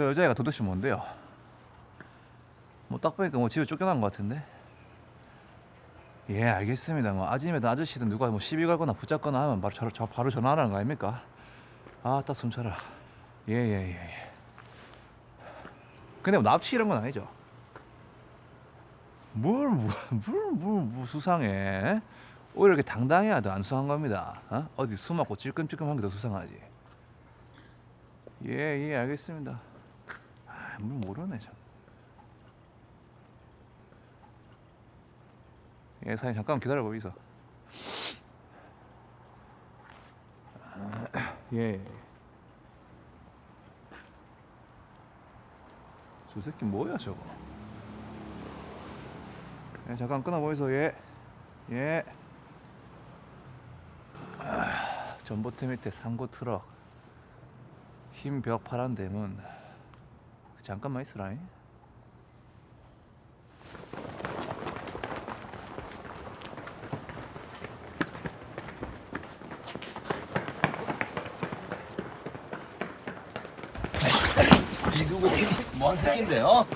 저 여자애가 도대체 뭔데요? 뭐 딱 보니까 뭐 집에 쫓겨난 것 같은데. 예, 알겠습니다. 뭐 아줌이든 아저씨든 누가 뭐 시비 걸거나 붙잡거나 하면 바로 저, 저 바로 전화하라는 거 아닙니까? 아, 딱 숨차라. 예, 예, 예, 예. 근데 뭐 납치 이런 건 아니죠? 뭘, 뭘, 뭘, 뭘, 뭐 수상해? 오히려 이렇게 당당해야 더 안 수상한 겁니다. 어? 어디 숨 막고 찔끔찔끔한 게 더 수상하지. 예, 예, 알겠습니다. 아, 뭘 모르네, 참. 예, 사장님 잠깐 기다려 보이소. 아, 예. 저 새끼 뭐야 저거? 예, 잠깐 끊어 보이소. 예, 예. 아, 전봇대 밑에 상고 트럭. 흰 벽 파란 대문. 잠깐만 있으라잉. 이 누구 뭔 새끼인데요?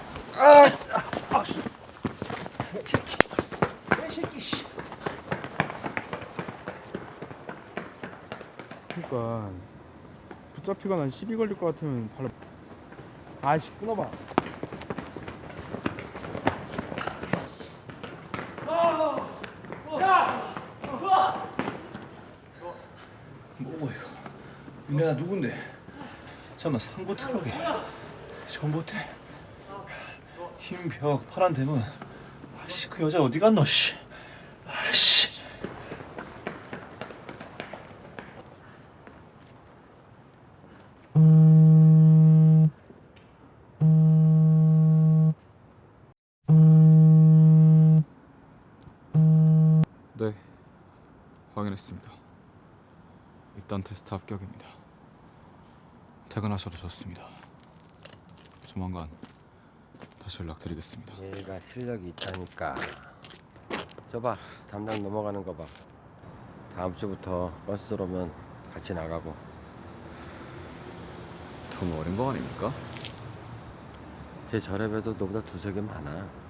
그러니까 붙잡히거나 시비 걸릴 것 같으면 바로 아이씨 끊어봐. 뭐고 이거? 윤혜가 누군데? 잠깐만 상고 트럭에. 전봇대? 흰 벽 파란 대문. 아씨 그 여자 어디 갔노 씨 네 확인했습니다 일단 테스트 합격입니다 퇴근하셔도 좋습니다 조만간 다시 연락드리겠습니다 얘가 실력이 있다니까. 저봐 담당 넘어가는 거 봐. 다음 주부터 버스 들어오면 같이 나가고. 너무 어린 거 아닙니까? 제 저랩에도 너보다 두세 개 많아.